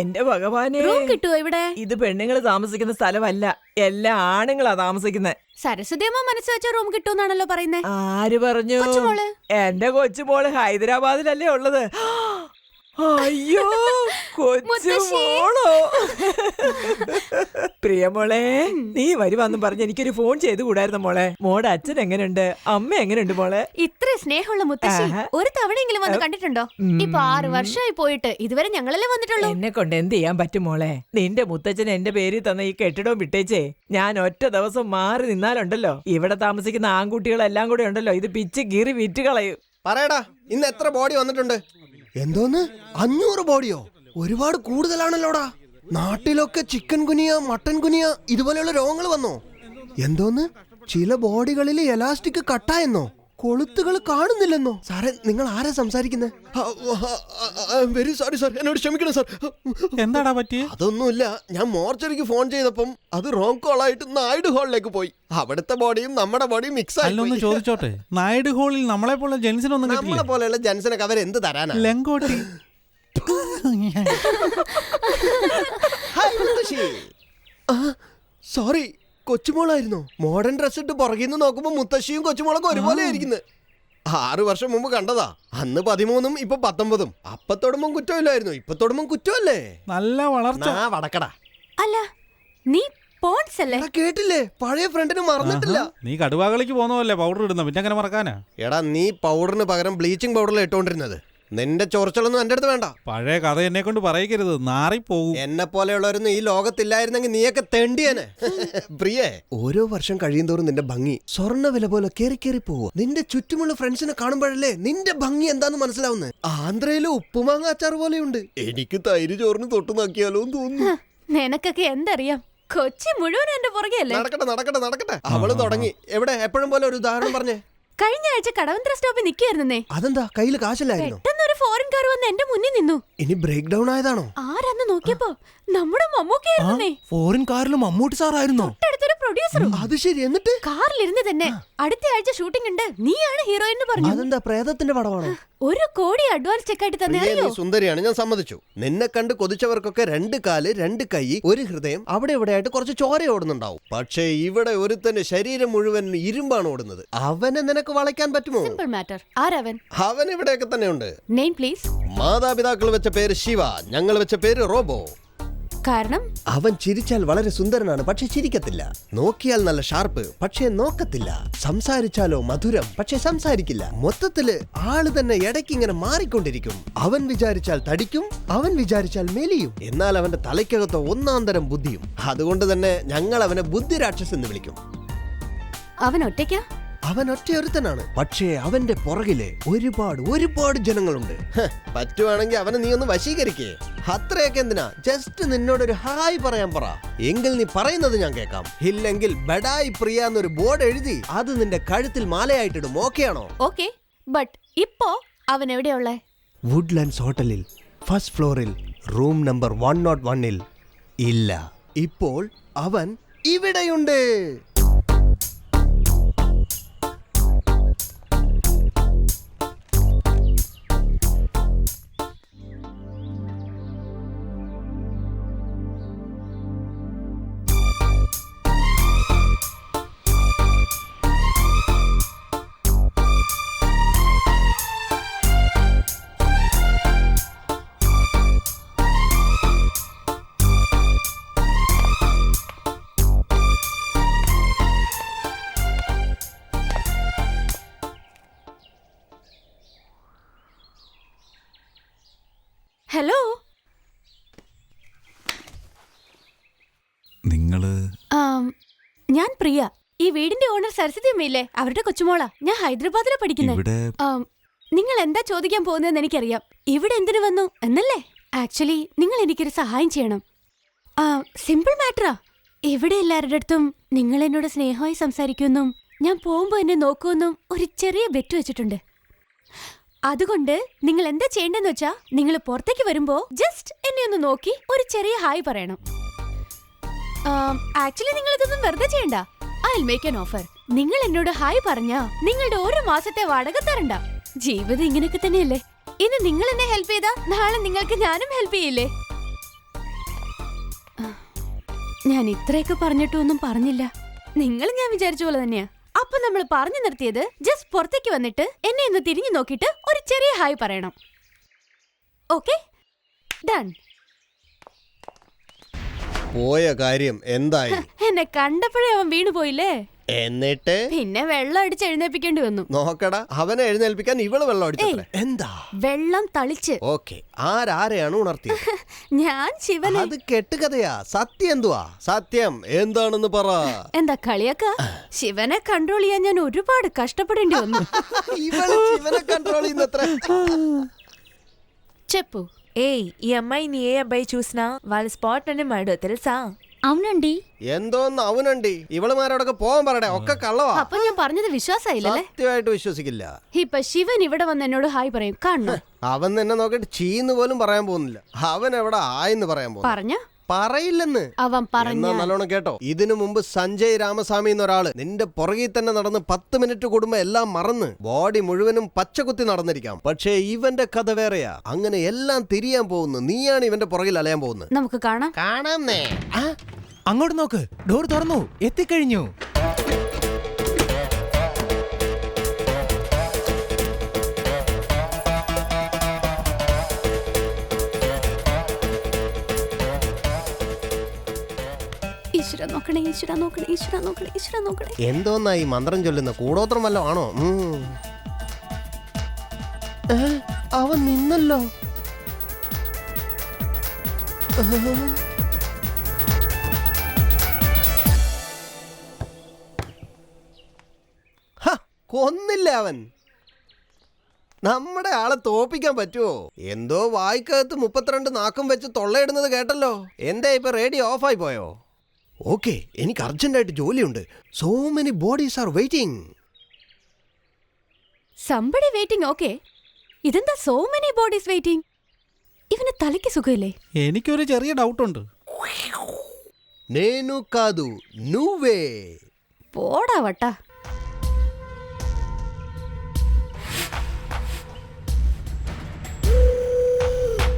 എന്റെ ഭഗവാനെ. റൂം കിട്ടുമോ ഇവിടെ? ഇത് പെണ്ണുങ്ങൾ താമസിക്കുന്ന സ്ഥലമല്ല. എല്ലാ ആണുങ്ങളാ താമസിക്കുന്നത് സരസ്വതിയമ്മ മനസ്സ് വെച്ച റൂം കിട്ടുമെന്നാണല്ലോ പറയുന്നത് ആര് പറഞ്ഞു? കൊച്ചുമോൾ. എന്റെ കൊച്ചുമോൾ ഹൈദരാബാദിലല്ലേ ഉള്ളത്. അയ്യോ കൊച്ചുമോളോ പ്രിയമോളെ നീ വരുവാന്ന് പറഞ്ഞ് എനിക്കൊരു ഫോൺ ചെയ്ത് കൂടായിരുന്നു മോളെ. മോടെ അച്ഛൻ എങ്ങനെയുണ്ട് അമ്മ എങ്ങനെയുണ്ട് മോളെ? ഇത്ര സ്നേഹമുള്ള മുത്തശ്ശി. ഒരു തവണയെങ്കിലും വന്ന് കണ്ടിട്ടുണ്ടോ? ഇപ്പൊ ആറ് വർഷമായി പോയിട്ട് ഇതുവരെ ഞങ്ങളല്ലേ വന്നിട്ടുള്ളൂ? എന്നെ കൊണ്ട് എന്ത് ചെയ്യാൻ പറ്റും മോളെ? നിന്റെ മുത്തച്ഛൻ എന്റെ പേരിൽ തന്ന ഈ കെട്ടിടവും വിട്ടേച്ചേ. ഞാൻ ഒറ്റ ദിവസം മാറി നിന്നാലുണ്ടല്ലോ. ഇവിടെ താമസിക്കുന്ന ആൺകുട്ടികളെല്ലാം കൂടെ ഉണ്ടല്ലോ. ഇത് പിച്ച് ഗിറി വിറ്റ് കളയും. പറയടാ ഇന്ന് എത്ര ബോഡി വന്നിട്ടുണ്ട്? എന്തോന്ന്? അഞ്ഞൂറ് ബോഡിയോ? ഒരുപാട് കൂടുതലാണല്ലോടാ. നാട്ടിലൊക്കെ ചിക്കൻ കുനിയ മട്ടൻ കുനിയ ഇതുപോലെയുള്ള രോഗങ്ങൾ വന്നോ? എന്തോന്ന്? ചില ബോഡികളിൽ എലാസ്റ്റിക് കട്ടായെന്നോ? കൊളുത്തുകൾ കാണുന്നില്ലെന്നോ? സാറേ നിങ്ങൾ ആരാ സംസാരിക്കുന്നത് വെരി സോറി സാർ എന്നോട് ക്ഷമിക്കണം സാർ. എന്താടാ പറ്റിയത് അതൊന്നുമില്ല ഞാൻ മോർച്ചറിക്ക് ഫോൺ ചെയ്തപ്പം അത് റോങ് കോൾ ആയിട്ട് നായിഡ് ഹാളിലേക്ക് പോയി. അവിടുത്തെ ബോഡിയും നമ്മുടെ ബോഡിയും മിക്സ് ആയി. ചോദിച്ചോട്ടെ നായിഡ് ഹോളിൽ നമ്മളെ പോലെ ജെൻസിനൊന്നും നമ്മളെ കിട്ടില്ല? പോലെയുള്ള ജെൻസിനൊക്കെ അവരെന്ത് തരാനാ? ലങ്കോട്ടി. സോറി കൊച്ചുമോളായിരുന്നോ. മോഡേൺ ഡ്രസ് ഇട്ട് പുറകിൽ നിന്ന് നോക്കുമ്പോൾ മുത്തശ്ശിയും കൊച്ചുമോളൊക്കെ ഒരുപോലെ ആയിരിക്കുന്നത് ആറു വർഷം മുമ്പ് കണ്ടതാ. അന്ന് പതിമൂന്നും ഇപ്പൊ പത്തൊമ്പതും. അപ്പൊ തൊടുമ്പം കുറ്റമില്ലായിരുന്നു. ഇപ്പൊ തൊടുമ്പം കുറ്റമല്ലേ? നല്ല വളർച്ച. വടക്കടാ. അല്ല നീ പോൺസ് അല്ലേ? കേട്ടില്ലേ? പഴയ ഫ്രണ്ടിന് മറന്നിട്ടില്ല. നീ കടുവാകളിക്ക് പോകുന്നതല്ലേ പൗഡർ ഇടുന്ന. പിന്നെ അങ്ങനെ മറക്കാനാ? എടാ നീ പൗഡറിന് പകരം ബ്ലീച്ചിങ് പൗഡറിൽ ഇട്ടോണ്ടിരുന്നത്. നിന്റെ ചോർച്ചകളൊന്നും എന്റെ അടുത്ത് വേണ്ട. പഴയ കഥ എന്നെ കൊണ്ട് പറയിക്കരുത്. നാറിപ്പോകും എന്നെ പോലെയുള്ളവരൊന്നും ഈ ലോകത്തില്ലായിരുന്നെങ്കിൽ നീയൊക്കെ തെണ്ടിയനെ. പ്രിയേ ഓരോ വർഷം കഴിയുന്തോറും നിന്റെ ഭംഗി സ്വർണ വില പോലെ കേറി കേറി പോവുക. നിന്റെ ചുറ്റുമുള്ള ഫ്രണ്ട്സിനെ കാണുമ്പോഴല്ലേ നിന്റെ ഭംഗി എന്താന്ന് മനസ്സിലാവുന്നത് ആന്ധ്രയിലെ ഉപ്പുമാങ്ങ അച്ചാർ പോലെയുണ്ട്. എനിക്ക് തൈര് ചോറിന് തൊട്ട് നോക്കിയാലോ എന്ന് തോന്നുന്നു. നിനക്കൊക്കെ എന്തറിയാം? കൊച്ചി മുഴുവൻ എന്റെ പുറകെയല്ലേ? നടക്കട്ടെ നടക്കട്ടെ നടക്കട്ടെ. അവൾ തുടങ്ങി. എവിടെ? എപ്പോഴും പോലെ ഒരു ഉദാഹരണം പറഞ്ഞേ. കഴിഞ്ഞ ആഴ്ച കടവന്ത്ര സ്റ്റോപ്പിൽ നിൽക്കുകയായിരുന്നേ. അതെന്താ? കയ്യിൽ കാശല്ലായിരുന്നു? പെട്ടെന്ന് ഒരു ഫോറിൻ കാർ വന്ന് എന്റെ മുന്നിൽ നിന്നു. ഇനി ബ്രേക്ക് ഡൗൺ ആയതാണോ? ആരാന്ന് നോക്കിയപ്പോ നമ്മുടെ മമ്മൂക്കയായിരുന്നേ ഫോറിൻ കാറിൽ മമ്മൂട്ടി സാറായിരുന്നോ? തൊട്ടടുത്തൊരു പ്രൊഡ്യൂസറും അത് ശരി എന്നിട്ട്? കാറിലിരുന്ന് തന്നെ അടുത്ത ആഴ്ച ഷൂട്ടിംഗ് ഉണ്ട്. നീയാണ് ഹീറോയിൻ എന്ന് പറഞ്ഞു. അതെന്താ പ്രേതത്തിന്റെ പടമാണോ? ഒരു കോടി അഡ്വാൻസ് ചെക്ക് ആയിട്ട് തന്നെ പ്രിയേ, നീ സുന്ദരിയാണ് ഞാൻ സമ്മതിച്ചു. നിന്നെ കണ്ട് കൊതിച്ചവർക്കൊക്കെ രണ്ട് കാൽ രണ്ട് കൈ ഒരു ഹൃദയം അവിടെ ഇവിടെ ആയിട്ട് കുറച്ച് ചോര ഓടുന്നുണ്ടാവും. പക്ഷേ ഇവിടെ ഒരു തന്നെ ശരീരം മുഴുവൻ ഇരുമ്പാണ് ഓടുന്നത്. അവനെ നിനക്ക് വളയ്ക്കാൻ പറ്റുമോ? സിമ്പിൾ മാറ്റർ ആരവൻ? അവൻ ഇവിടെയൊക്കെ തന്നെ ഉണ്ട് നെയിം പ്ലീസ് മാതാപിതാക്കൾ വെച്ച പേര് ശിവ ഞങ്ങൾ വെച്ച പേര് റോബോ. കാരണം? അവൻ ചിരിച്ചാൽ വളരെ സുന്ദരനാണ് പക്ഷെ ചിരിക്കത്തില്ല. നോക്കിയാൽ നല്ല ഷാർപ്പ് പക്ഷേ നോക്കത്തില്ല. സംസാരിച്ചാലോ മധുരം പക്ഷെ സംസാരിക്കില്ല. മൊത്തത്തിൽ ആൾ തന്നെ ഇടയ്ക്ക് ഇങ്ങനെ മാറിക്കൊണ്ടിരിക്കും. അവൻ വിചാരിച്ചാൽ തടിക്കും അവൻ വിചാരിച്ചാൽ മെലിയും. എന്നാൽ അവന്റെ തലയ്ക്കകത്ത് ഒന്നാം തരം ബുദ്ധിയും. അതുകൊണ്ട് തന്നെ ഞങ്ങൾ അവനെ ബുദ്ധിരാക്ഷസ് എന്ന് വിളിക്കും. അവൻ ഒറ്റയ്ക്കാ? അവൻ ഒറ്റയൊരുത്തനാണ്. പക്ഷേ അവന്റെ പുറകിൽ ഒരുപാട് ഒരുപാട് ജനങ്ങളുണ്ട്. ഹ്, പറ്റുവാണെങ്കിൽ അവനെ നീ ഒന്ന് വശീകരിക്കേ. അത്രയൊക്കെ എന്തിനാ? ജസ്റ്റ് നിന്നോട് ഒരു ഹായ് പറയാൻ പറ. എങ്കിൽ നീ പറയുന്നത് ഞാൻ കേൾക്കാം. ഇല്ലെങ്കിൽ ബഡായി പ്രിയ എന്നൊരു ബോർഡ് എഴുതി അത് നിന്റെ കഴുത്തിൽ മാലയായിട്ടിടും. ഓക്കെയാണോ ഓക്കെ ബട്ട് ഇപ്പോ അവൻ എവിടെയുള്ളേ? വുഡ്ലാൻഡ്സ് ഹോട്ടലിൽ ഫസ്റ്റ് ഫ്ലോറിൽ റൂം നമ്പർ വൺ നോട്ട് വണ്ണിൽ ഇല്ല. ഇപ്പോൾ അവൻ ഇവിടെയുണ്ട്. പ്രിയ. ഈ വീടിന്റെ ഓണർ സരസ്വതി അമ്മയില്ലേ? അവരുടെ കൊച്ചുമോളാ. ഞാൻ ഹൈദരാബാദിലാ പഠിക്കുന്നത് ഇവിടെ നിങ്ങൾ എന്താ ചോദിക്കാൻ പോകുന്നതെന്ന് എനിക്കറിയാം. ഇവിടെ എന്തിനു വന്നു? എന്നല്ലേ? ആക്ച്വലി നിങ്ങൾ എനിക്കൊരു സഹായം ചെയ്യണം. ആ സിമ്പിൾ മാറ്ററാ. ഇവിടെ എല്ലാവരുടെ അടുത്തും നിങ്ങൾ എന്നോട് സ്നേഹമായി സംസാരിക്കുമെന്നും ഞാൻ പോകുമ്പോൾ എന്നെ നോക്കുമെന്നും ഒരു ചെറിയ ബെറ്റ് വെച്ചിട്ടുണ്ട്. അതുകൊണ്ട് നിങ്ങൾ എന്താ ചെയ്യേണ്ടതെന്ന് വെച്ചാ നിങ്ങൾ പുറത്തേക്ക് വരുമ്പോൾ ജസ്റ്റ് എന്നെ ഒന്ന് നോക്കി ഒരു ചെറിയ ഹായ് പറയണം. ആക്ച്വലി നിങ്ങൾ ഇതൊന്നും വെറുതെ ചെയ്യണ്ട. ഐ മേക്ക് ആൻ ഓഫർ നിങ്ങൾ എന്നോട് ഹായ് പറഞ്ഞാ നിങ്ങളുടെ ഒരു മാസത്തെ വാടക തരണ്ട. ജീവിതം ഇങ്ങനെയൊക്കെ തന്നെയല്ലേ? ഇനി നിങ്ങൾ എന്നെ ഹെൽപ്പ് ചെയ്താ നാളെ നിങ്ങൾക്ക് ഞാനും ഹെൽപ്പ് ചെയ്യില്ലേ? ഞാൻ ഇത്രയൊക്കെ പറഞ്ഞിട്ടൊന്നും പറഞ്ഞില്ല. നിങ്ങൾ ഞാൻ വിചാരിച്ച പോലെ തന്നെയാ. അപ്പൊ നമ്മൾ പറഞ്ഞു നിർത്തിയത് ജസ്റ്റ് പുറത്തേക്ക് വന്നിട്ട് എന്നെ ഒന്ന് തിരിഞ്ഞു നോക്കിയിട്ട് ഒരു ചെറിയ ഹായ് പറയണം. ഓക്കെ ഡൺ പോയ കാര്യം എന്തായി? എന്നെ കണ്ടപ്പോഴേ അവൻ വീണു പോയില്ലേ? എന്നിട്ട്? പിന്നെ വെള്ളം അടിച്ച് എഴുന്നേൽപ്പിക്കേണ്ടി വന്നു. നോക്കടാ അവനെ എഴുന്നേൽപ്പിക്കാൻ ഇവൾ വെള്ളം അടിച്ചേ എന്താ? വെള്ളം തളിച്ച്. ഓക്കെ ആരാരെയാണ് ഉണർത്തിയത്? ഞാൻ ശിവൻ അത് കെട്ടുകഥയാ. സത്യം എന്തുവാ? സത്യം എന്താണെന്ന് പറ. എന്താ കളിയാക്ക? ശിവനെ കൺട്രോൾ ചെയ്യാൻ ഞാൻ ഒരുപാട് കഷ്ടപ്പെടേണ്ടി വന്നു. ശിവനെ കൺട്രോൾ ചെയ്യുന്നത്ര. ചെപ്പു ఏయ్ ఈ అమ్మాయిని ఏ అబ్బాయి చూసినా వాళ్ళ స్పాట్ అని మాడో తెలుసా అవునండి എന്തോന്ന് അവനുണ്ട് ഇവളുമാരോടൊക്കെ പോകാൻ പറയടേ ഒക്കെ കള്ളവാ അപ്പൊ ഞാൻ പറഞ്ഞത് വിശ്വാസായില്ലല്ലേ സത്യമായിട്ട് വിശ്വസിക്കില്ല ഇപ്പൊ ശിവൻ ഇവിടെ വന്ന് എന്നോട് ഹായ് പറയും കാണണോ അവൻ നിന്നെ നോക്കിയിട്ട് ചീന്ന് പോലും പറയാൻ പോകുന്നില്ല അവൻ എവിടെ ആയെന്ന് പറയാൻ പോകുന്നു പറഞ്ഞ പറയില്ലെന്ന്. അവൻ പറഞ്ഞു എന്നാ നല്ലോണം കേട്ടോ. ഇതിനു മുമ്പ് സഞ്ജയ് രാമസ്വാമി എന്നൊരാൾ നിന്റെ പുറകിൽ തന്നെ നടന്ന് പത്ത് മിനിറ്റ് കൂടുമ്പോ എല്ലാം മറന്ന് ബോഡി മുഴുവനും പച്ചകുത്തി നടന്നിരിക്കാം. പക്ഷേ ഇവന്റെ കഥ വേറെയാ. അങ്ങനെ എല്ലാം തിരിയാൻ പോകുന്നു. നീയാണ് ഇവന്റെ പുറകിൽ അലയാൻ പോകുന്നത്. നമുക്ക് കാണാം. കാണാന്നേ ആ, അങ്ങോട്ട് നോക്ക്. ഡോർ തുറന്നു. എത്തിക്കഴിഞ്ഞു. നോക്കണേ ഈശ്വര നോക്കണേ ഈശ്വര നോക്കണേ ഈശ്വര നോക്കണേ. എന്തോന്നാ ഈ മന്ത്രം ചൊല്ലുന്ന? കൂടോത്രം വല്ല ആണോ. അവൻ നിന്നല്ലോ. കൊന്നില്ല അവൻ? നമ്മുടെ ആളെ തോപ്പിക്കാൻ പറ്റുമോ എന്തോ വായിക്കകത്ത് മുപ്പത്തിരണ്ട് നാക്കും വെച്ച് തൊള്ളയിടുന്നത് കേട്ടല്ലോ. എന്താ ഇപ്പൊ റേഡിയോ ഓഫായി പോയോ? ഓക്കെ എനിക്ക് അർജന്റായിട്ട് ജോലിയുണ്ട് so many bodies are waiting somebody waiting okay ഇതെന്താ സോ മെനി ബോഡീസ് വെയിറ്റിംഗ് ഇവന് തലയ്ക്ക് സുഖമില്ലേ എനിക്കൊരു ചെറിയ ഡൗട്ടുണ്ട് నేను కాదు నువ్వే പോടാ വട്ടാ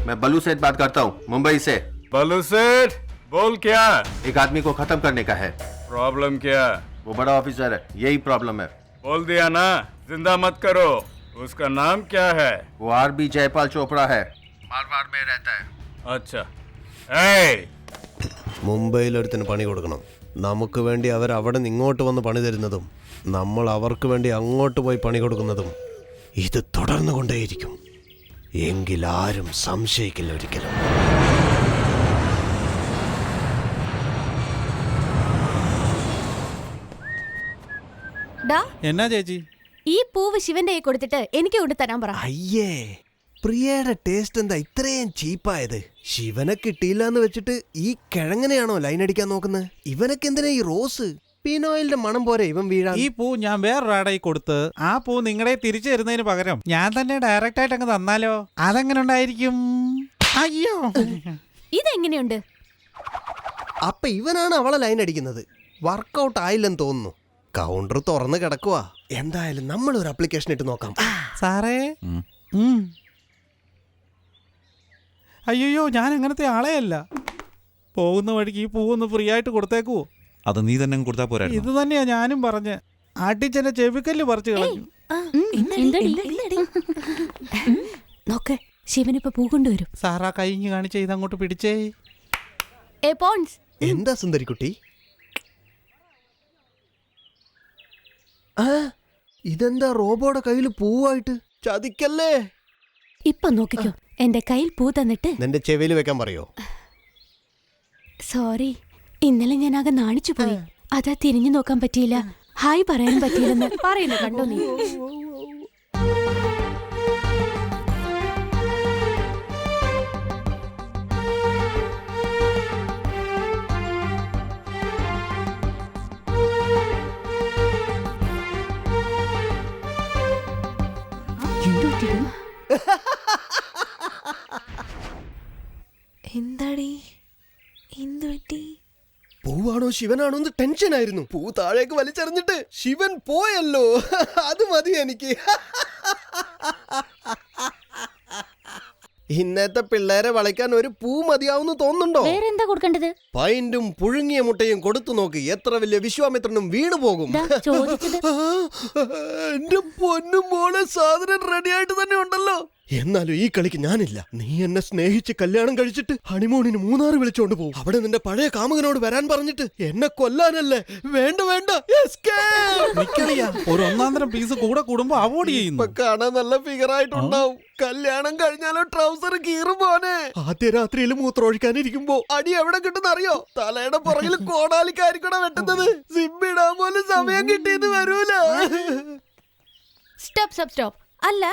मैं बलू सेठ बात करता हूँ मुंबई से बलू सेठ बोल क्या एक आदमी को खत्म करने का है प्रॉब्लम क्या वो बड़ा ऑफिसर है यही प्रॉब्लम है बोल दिया ना जिंदा मत करो उसका नाम क्या है वो आर बी जयपाल चोपड़ा है मारवाड़ में रहता है अच्छा ए മുംബൈയിൽ ഒരുത്തിന് പണി കൊടുക്കണം നമുക്ക് വേണ്ടി അവർ അവിടെ നിന്ന് ഇങ്ങോട്ട് വന്ന് പണി തരുന്നതും നമ്മൾ അവർക്ക് വേണ്ടി അങ്ങോട്ട് പോയി പണി കൊടുക്കുന്നതും ഇത് തുടർന്നു കൊണ്ടേയിരിക്കും എങ്കിലാരും സംശയിക്കില്ല ഒരിക്കലും എന്നാ ചേച്ചി? ഈ പൂവ് ശിവന്റെ കൈ കൊടുത്തിട്ട് എനിക്ക് കൊണ്ട് തരാൻ പറ. അയ്യേ പ്രിയയുടെ ടേസ്റ്റ് എന്താ ഇത്രയും ചീപ്പായത് ശിവനെ കിട്ടിയില്ല എന്ന് വെച്ചിട്ട് ഈ കിഴങ്ങനെയാണോ ലൈൻ അടിക്കാൻ നോക്കുന്നത്? ഇവനൊക്കെ എന്തിനാ ഈ റോസ് പീനോയിലിന്റെ മണം പോരെ ഇവൻ വീഴാൻ. ഈ പൂ ഞാൻ വേറൊരാടെ കൊടുത്ത് ആ പൂ നിങ്ങളെ തിരിച്ചു തരുന്നതിന് പകരം ഞാൻ തന്നെ ഡയറക്റ്റ് ആയിട്ട് അങ്ങ് തന്നാലോ? അതെങ്ങനെ ഉണ്ടായിരിക്കും? അയ്യോ. ഇതെങ്ങനെയുണ്ട്? അപ്പൊ ഇവനാണ് അവളെ ലൈൻ അടിക്കുന്നത്. വർക്കൗട്ട് ആയില്ലെന്ന് തോന്നുന്നു. കൗണ്ടർ തുറന്ന് കിടക്കുക എന്തായാലും നമ്മൾ ഒരു അപ്ലിക്കേഷൻ ഇട്ട് നോക്കാം. സാറേ. അയ്യോ ഞാൻ അങ്ങനത്തെ ആളെ അല്ല. പോകുന്ന വഴിക്ക് ഈ പൂവൊന്ന് ഫ്രീ ആയിട്ട് കൊടുത്തേക്കുവോ? അത് നീ തന്നെ കൊടുത്താ കൊടുത്താൽ പോരായിരുന്നു. ഇത് തന്നെയാ ഞാനും പറഞ്ഞ്. അടിച്ചെന്നെ ചെവിക്കല്ല് പറിച്ചു കളഞ്ഞു. നോക്ക് ശിവനിപ്പോ പൂ കൊണ്ടുവരും. സാറാ കഴിഞ്ഞു കാണിച്ച ഇതങ്ങോട്ട് പിടിച്ചേ. എന്താ സുന്ദരി എന്താ സുന്ദരിക്കുട്ടി? ഇതെന്താ റോബോയുടെ കയ്യിൽ പൂവായിട്ട്? ചതിക്കല്ലേ? ഇപ്പൊ നോക്കിക്കോ. എന്റെ കയ്യിൽ പൂ തന്നിട്ട്. നിന്റെ ചെവിയിൽ വെക്കാൻ പറയോ? സോറി. ഇന്നലെ ഞാൻ ആകെ നാണിച്ചു പോയി. അതാ തിരിഞ്ഞു നോക്കാൻ പറ്റിയില്ല. ഹായ് പറയാൻ പറ്റിയില്ലെന്ന്. പറയുന്നു കണ്ടോ നീ? എന്താടി? എന്തുപറ്റി പൂവാണോ ശിവനാണോ എന്ന് ടെൻഷൻ ആയിരുന്നു. പൂ താഴേക്ക് വലിച്ചെറിഞ്ഞിട്ട് ശിവൻ പോയല്ലോ. അത് മതി എനിക്ക്. ഇന്നത്തെ പിള്ളേരെ വളയ്ക്കാൻ ഒരു പൂ മതിയാവുന്നു തോന്നുന്നുണ്ടോ? എന്താ കൊടുക്കേണ്ടത്? പൈന്റും പുഴുങ്ങിയ മുട്ടയും കൊടുത്തു നോക്ക്. എത്ര വലിയ വിശ്വാമിത്രനും വീണു പോകും. എന്റെ പൊന്നും മോളെ സാധനം റെഡി ആയിട്ട് തന്നെ ഉണ്ടല്ലോ. എന്നാലും ഈ കളിക്ക് ഞാനില്ല. നീ എന്നെ സ്നേഹിച്ച് കല്യാണം കഴിച്ചിട്ട് ഹണിമൂണിന് മൂന്നാർ വിളിച്ചോണ്ട് പോകും അവിടെ നിന്റെ പഴയ കാമുകനോട് വരാൻ പറഞ്ഞിട്ട് എന്നെ കൊല്ലാനല്ലേ? വേണ്ട വേണ്ട. ഒരു ഒന്നാം തരം പീസ് കൂടെ കൂടുമ്പോ അവോയ്ഡ് ചെയ്യുന്നു. കാണാൻ നല്ല ഫിഗർ ആയിട്ടുണ്ടാവും. കല്യാണം കഴിഞ്ഞാലോ ട്രൗസർ കീറും പോനെ ആദ്യ രാത്രിയിൽ മൂത്രമൊഴിക്കാനിരിക്കുമ്പോ അടി എവിടെ കിട്ടുന്ന അറിയോ തലയുടെ പുറകിൽ കോടാലിക്കാരിക്കൂടെ വെട്ടുന്നത്. സിമ്മിടാൻ പോലും സമയം കിട്ടിയത് വരൂല. സ്റ്റോപ്പ് സ്റ്റോപ്പ് സ്റ്റോപ്പ് അല്ല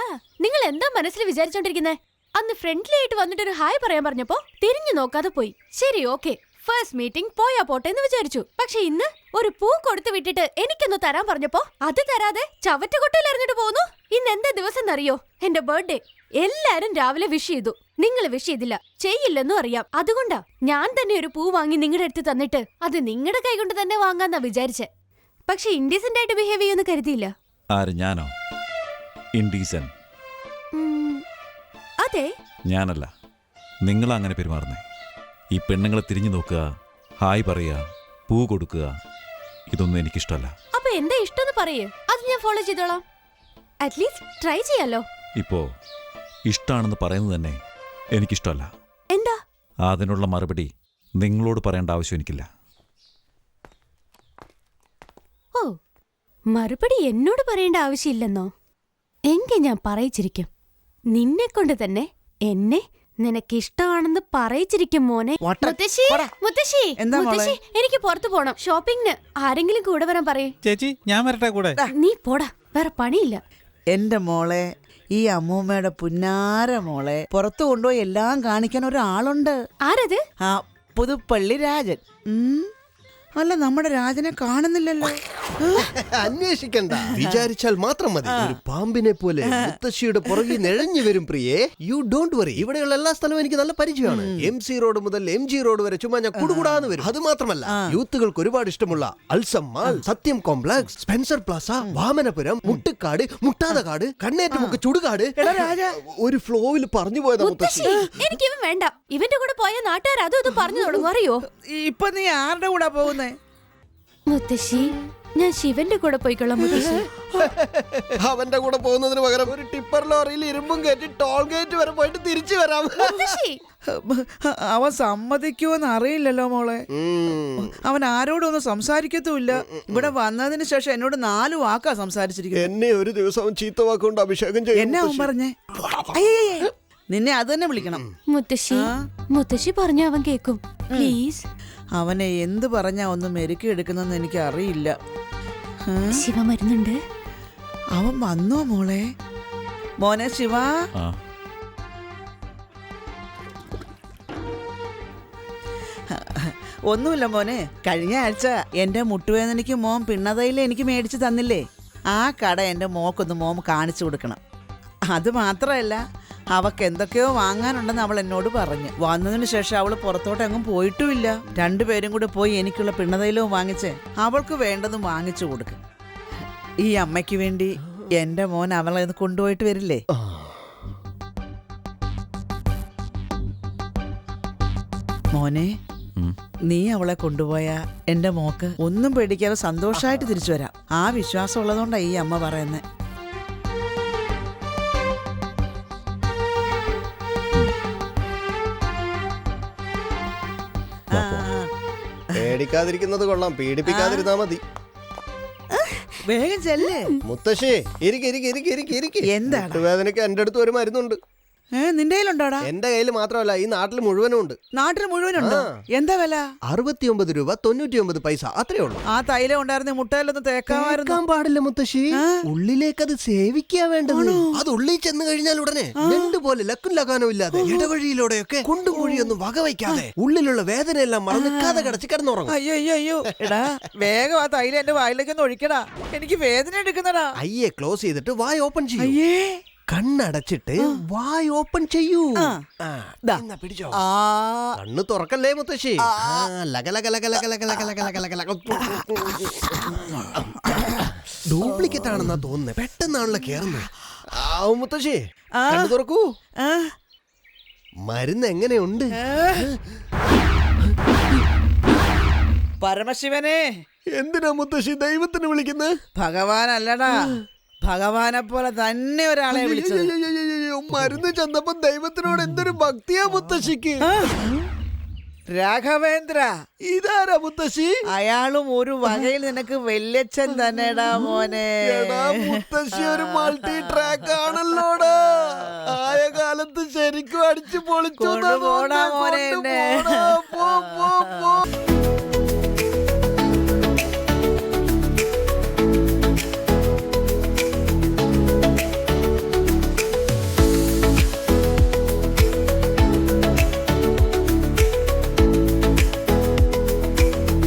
നിങ്ങൾ എന്താ മനസ്സിൽ വിചാരിച്ചോണ്ടിരിക്കുന്നത് അന്ന് ഫ്രണ്ട്ലി ആയിട്ട് വന്നിട്ട് ഒരു ഹായ് പറയാൻ പറഞ്ഞപ്പോ തിരിഞ്ഞു നോക്കാതെ പോയി. ശരി ഓക്കെ ഫസ്റ്റ് മീറ്റിംഗ് പോയാ പോട്ടെ എന്ന് വിചാരിച്ചു. പക്ഷെ ഇന്ന് ഒരു പൂ കൊടുത്തു വിട്ടിട്ട് എനിക്കൊന്ന് തരാൻ പറഞ്ഞപ്പോ അത് തരാതെ ചവറ്റുകൊട്ടയിൽ എറിഞ്ഞിട്ട് പോന്നു. ഇന്ന് എന്താ ദിവസം എന്നറിയോ? എന്റെ ബർത്ത്ഡേ എല്ലാരും രാവിലെ വിഷ് ചെയ്തു. നിങ്ങൾ വിഷ് ചെയ്തില്ല. ചെയ്യില്ലെന്നും അറിയാം. അതുകൊണ്ടാ ഞാൻ തന്നെ ഒരു പൂ വാങ്ങി നിങ്ങളുടെ അടുത്ത് തന്നിട്ട് അത് നിങ്ങളുടെ കൈകൊണ്ട് തന്നെ വാങ്ങാന്നാ വിചാരിച്ചെ. പക്ഷെ ഇൻഡീസെന്റ് ആയിട്ട് ബിഹേവ് ചെയ്യുമെന്ന് കരുതിയില്ല. ആര് ഞാനോ? ഇൻഡീസൻ. അതെ. ഞാനല്ല. നിങ്ങൾ അങ്ങനെ പെരുമാറുന്നേ. ഈ പെണ്ണുങ്ങളെ തിരിഞ്ഞു നോക്കുക ഹായ് പറയുക പൂ കൊടുക്കുക ഇതൊന്നും എനിക്കിഷ്ടമല്ല അപ്പൊ എന്താ ഇഷ്ടം പറയേ. അത് ഞാൻ ഫോളോ ചെയ്തോളാം. അറ്റ്ലീസ്റ്റ് ട്രൈ ചെയ്യാലോ. ഇപ്പോ ഇഷ്ടാണെന്ന് പറയുന്നത് തന്നെ എനിക്കിഷ്ടമല്ല എന്താ? അതിനുള്ള മറുപടി നിങ്ങളോട് പറയേണ്ട ആവശ്യം എനിക്കില്ല. ഓ മറുപടി എന്നോട് പറയേണ്ട ആവശ്യമില്ലെന്നോ? എങ്കിൽ ഞാൻ പറയിച്ചിരിക്കും. നിന്നെ കൊണ്ട് തന്നെ എന്നെ നിനക്ക് ഇഷ്ടമാണെന്ന് പറയിച്ചിരിക്കും മോനെ. മുത്തശ്ശി മുത്തശ്ശി മുത്തശ്ശി എനിക്ക് പുറത്തു പോണം. ഷോപ്പിങ്ങിന് ആരെങ്കിലും കൂടെ വരാൻ പറയേ. ചേച്ചി ഞാൻ വരട്ടെ കൂടെ? നീ പോടാ. വേറെ പണിയില്ല. എന്റെ മോളെ ഈ അമ്മൂമ്മയുടെ പുന്നാര മോളെ പുറത്തു കൊണ്ടുപോയി എല്ലാം കാണിക്കാൻ ഒരാളുണ്ട്. ആരത്? ആ പുതുപ്പള്ളി രാജൻ. ഉം. അല്ല നമ്മുടെ രാജനെ കാണുന്നില്ലല്ലോ. അന്വേഷിക്കണ്ട. വിചാരിച്ചാൽ മാത്രം മതി. ഒരു പാമ്പിനെ പോലെ മുത്തശ്ശിയുടെ പുറകിൽ നിഴഞ്ഞു വരും പ്രിയേ. യു ഡോണ്ട് വറി ഇവിടെയുള്ള എല്ലാ സ്ഥലവും എനിക്ക് നല്ല പരിചയമാണ്. എം സി റോഡ് മുതൽ എം ജി റോഡ് വരെ ചുമ്മാ ഞാൻ കുടുകൂടാന്ന് വരും. അത് മാത്രമല്ല യൂത്തുകൾക്ക് ഒരുപാട് ഇഷ്ടമുള്ള Alsam mall Sathyam complex Spencer plaza Vamanapuram Muttukad Muttathakad Kannettumukku Chudukad. ഒരു ഫ്ലോയിൽ പറഞ്ഞു പോയതാ മുത്തശ്ശി മുത്തശ്ശി. എനിക്ക് ഇവൻ വേണ്ട. ഇവന്റെ കൂടെ പോയ നാട്ടുകാർ അതും ഇതും പറഞ്ഞു തുടങ്ങും. അറിയോ? ഇപ്പൊ നീ ആരുടെ കൂടെ പോകുന്നേ? മുത്തശ്ശി ഞാൻ ശിവന്റെ കൂടെ പോയിക്കൊള്ളാം മുത്തശ്ശി. അവന്റെ കൂടെ പോകുന്നതിന് പകരം ഒരു ടിപ്പർ ലോറിയിൽ ഇരുമ്പും കയറ്റി ടോൾ ഗേറ്റ് വരെ പോയിട്ട് തിരിച്ചു വരാം. മുത്തശ്ശി. അവൻ സമ്മതിക്കുമെന്ന് അറിയില്ലല്ലോ മോളെ. അവൻ ആരോടും ഒന്നും സംസാരിക്കത്തുമില്ല ഇവിടെ വന്നതിന് ശേഷം എന്നോട് നാല് വാക്കാ സംസാരിച്ചിരിക്കുന്നത്. എന്നെ ഒരു ദിവസം അവൻ ചീത്ത വാക്കുകൊണ്ട് അഭിഷേകം ചെയ്യും എന്നെ അവൻ പറഞ്ഞേ? നിന്നെ അത് തന്നെ വിളിക്കണം. മുത്തശ്ശി? മുത്തശ്ശി പറഞ്ഞ അവൻ കേക്കും. പ്ലീസ് അവനെ എന്ത് പറഞ്ഞാ ഒന്ന് മെരുക്കി എടുക്കുന്നെന്ന് എനിക്ക് അറിയില്ല ശിവ മരുന്നുണ്ട്. അവൻ വന്നോ മോളെ? മോനെ ശിവ. ഒന്നുമില്ല മോനെ. കഴിഞ്ഞ ആഴ്ച എന്റെ മുട്ടുവേദനയ്ക്ക് മോൻ പിണ്ണതയിൽ എനിക്ക് മേടിച്ച് തന്നില്ലേ? ആ കട എന്റെ മോക്കൊന്ന് മോം കാണിച്ചു കൊടുക്കണം. അത് മാത്രമല്ല അവക്ക് എന്തൊക്കെയോ വാങ്ങാനുണ്ടെന്ന് അവൾ എന്നോട് പറഞ്ഞു. വന്നതിന് ശേഷം അവൾ പുറത്തോട്ട് എങ്ങും പോയിട്ടുമില്ല. രണ്ടുപേരും കൂടെ പോയി എനിക്കുള്ള പിണ്ണതയിലവും വാങ്ങിച്ച്. അവൾക്ക് വേണ്ടതും വാങ്ങിച്ചു കൊടുക്കും. ഈ അമ്മയ്ക്ക് വേണ്ടി എന്റെ മോൻ അവളെ ഇത് കൊണ്ടുപോയിട്ട് വരില്ലേ? മോനെ നീ അവളെ കൊണ്ടുപോയ എന്റെ മോക്ക് ഒന്നും പേടിക്കാതെ സന്തോഷമായിട്ട് തിരിച്ചു വരാം. ആ വിശ്വാസം ഉള്ളതുകൊണ്ടാണ് ഈ അമ്മ പറയുന്നത് പേടിക്കാതിരിക്കുന്നത് കൊള്ളാം. പേടിപ്പിക്കാതിരുന്നാ മതി. വേഗം ചെല്ലേ. മുത്തശ്ശേ ഇരിക്ക് ഇരിക്ക് ഇരിക്ക് ഇരിക്ക് ഇരിക്ക്. എന്താണ്? വേദനയ്ക്ക് എന്റെ അടുത്ത് ഒരു മരുന്നുണ്ട്. നിന്റെ കയ്യിലുണ്ടോടാ? എന്റെ കയ്യിൽ മാത്രമല്ല ഈ നാട്ടിൽ മുഴുവനും ഉണ്ട്. നാട്ടിൽ മുഴുവനുണ്ടോ. എന്താ വില? അറുപത്തിയൊമ്പത് രൂപ തൊണ്ണൂറ്റി ഒമ്പത് പൈസ അത്രേ ഉള്ളൂ. ആ തൈലം ഉണ്ടായിരുന്ന മുട്ടയിലൊന്ന് കേൾക്കാൻ പാടില്ല. മുത്തശ്ശി. ഉള്ളിലേക്ക് അത് സേവിക്കാൻ വേണ്ടത്. അത് ഉള്ളിൽ ചെന്ന് കഴിഞ്ഞാൽ ഉടനെ രണ്ടുപോലെ പോലെ ലക്കും ലകാനും ഇല്ലാതെ ഇടവഴിയിലൂടെയൊക്കെ കുണ്ടും കുഴിയൊന്നും വകവയ്ക്കാതെ ഉള്ളിലുള്ള വേദനയെല്ലാം മറന്ന് കഥ കടച്ച് കിടന്നുറങ്ങും. അയ്യോ അയ്യോ അയ്യോ. എടാ വേഗം ആ തൈലം എന്റെ വായിലേക്ക് ഒന്ന് ഒഴിക്കടാ. എനിക്ക് വേദന എടുക്കുന്നടാ. അയ്യേ ക്ലോസ് ചെയ്തിട്ട് വായ് ഓപ്പൺ ചെയ്യേ. കണ്ണടച്ചിട്ട് വായ് ഓപ്പൺ ചെയ്യൂ. പിടിച്ചോ? കണ്ണ് തുറക്കല്ലേ മുത്തശ്ശി? ഡ്യൂപ്ലിക്കറ്റ് ആണെന്നാ തോന്നുന്നേ. പെട്ടെന്നാണല്ലോ കേറുന്നത് മുത്തശ്ശി. തുറക്കൂ. മരുന്ന് എങ്ങനെയുണ്ട്? പരമശിവനെ. എന്തിനാ മുത്തശ്ശി ദൈവത്തിന് വിളിക്കുന്നത് ഭഗവാൻ അല്ലടാ ഭഗവാനെ പോലെ തന്നെ ഒരാളെ വിളിച്ചത്. മരുന്ന് ചെന്നപ്പോ ദൈവത്തിനോട് എന്തൊരു ഭക്തിയാ മുത്തശ്ശിക്ക്. രാഘവേന്ദ്ര. ഇതാരാ മുത്തശ്ശി? അയാളും ഒരു വകയിൽ നിനക്ക് വല്യച്ഛൻ തന്നെടാ മോനെ. മുത്തശ്ശി ഒരു മൾട്ടി ട്രാക്ക് ആണല്ലോടാ ആയ കാലത്ത് ശരിക്കും അടിച്ചു പൊളിച്ചു കൊണ്ടുപോടാ മോനെ പോ പോ പോ.